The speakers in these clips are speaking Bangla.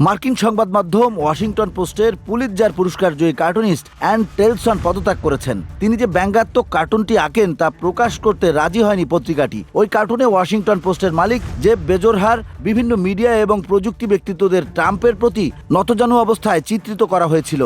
মার্কিন সংবাদ মাধ্যম ওয়াশিংটন পোস্টের পুলিৎজার পুরস্কার জয়ী কার্টুনিস্ট অ্যান্ড টেলসন পদত্যাগ করেছেন। তিনি যে ব্যঙ্গাত্মক কার্টুনটি আঁকেন তা প্রকাশ করতে রাজি হয়নি পত্রিকাটি। ওই কার্টুনে ওয়াশিংটন পোস্টের মালিক যে বেজোরহার, বিভিন্ন মিডিয়া এবং প্রযুক্তি ব্যক্তিত্বদের ট্রাম্পের প্রতি নতজানু অবস্থায় চিত্রিত করা হয়েছিল।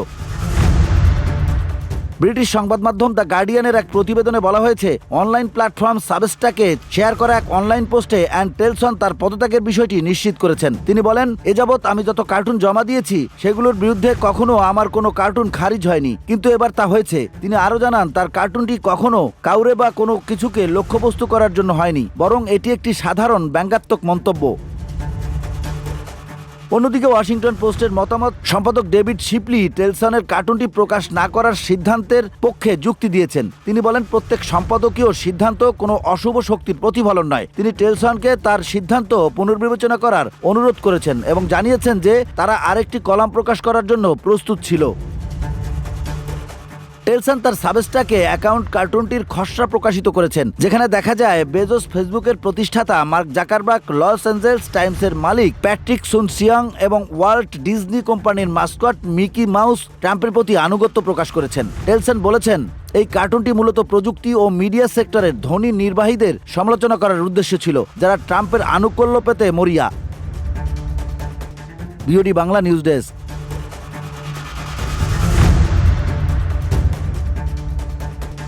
ব্রিটিশ সংবাদ মাধ্যম দ্য গার্ডিয়ানের এক প্রতিবেদনে বলা হয়েছে, অনলাইন প্ল্যাটফর্ম সাবেস্টাকে শেয়ার করা এক অনলাইন পোস্টে অ্যান্ড টেলসন তার পদত্যাগের বিষয়টি নিশ্চিত করেছেন। তিনি বলেন, এ যাবৎ আমি যত কার্টুন জমা দিয়েছি, সেগুলোর বিরুদ্ধে কখনো আমার কোনো কার্টুন খারিজ হয়নি। কিন্তু এবার তা হয়েছে। তিনি আরও জানান, তার কার্টুনটি কখনো কাউরে বা কোনো কিছুকে লক্ষ্যবস্তু করার জন্য হয়নি, বরং এটি একটি সাধারণ ব্যঙ্গাত্মক মন্তব্য। অন্যদিকে ওয়াশিংটন পোস্টের মতামত, সম্পাদক ডেভিড শিপলি টেলসনের কার্টুনটি প্রকাশ না করার সিদ্ধান্তের পক্ষে যুক্তি দিয়েছেন। তিনি বলেন, প্রত্যেক সম্পাদকীয় সিদ্ধান্ত কোনো অশুভ শক্তির প্রতিফলন নয়। তিনি টেলসনকে তার সিদ্ধান্ত পুনর্বিবেচনা করার অনুরোধ করেছেন এবং জানিয়েছেন যে তারা আরেকটি কলাম প্রকাশ করার জন্য প্রস্তুত ছিল। টেলসন তার সাবেস্টাকে অ্যাকাউন্ট কার্টুনটির খসড়া প্রকাশিত করেছেন, যেখানে দেখা যায় বেজোস ফেসবুকের প্রতিষ্ঠাতা মার্ক জাকারবার্গ, লস অ্যাঞ্জেলস টাইমসের মালিক প্যাট্রিক সুনসিয়াং এবং ওয়ার্ল্ড ডিজনি কোম্পানির মাস্কট মিকি মাউস ট্রাম্পের প্রতি আনুগত্য প্রকাশ করেছেন। টেলসন বলেছেন, এই কার্টুনটি মূলত প্রযুক্তি ও মিডিয়া সেক্টরের ধনী নির্বাহীদের সমালোচনা করার উদ্দেশ্য ছিল, যারা ট্রাম্পের আনুকূল্য পেতে মরিয়া। BOD Bangla news desk.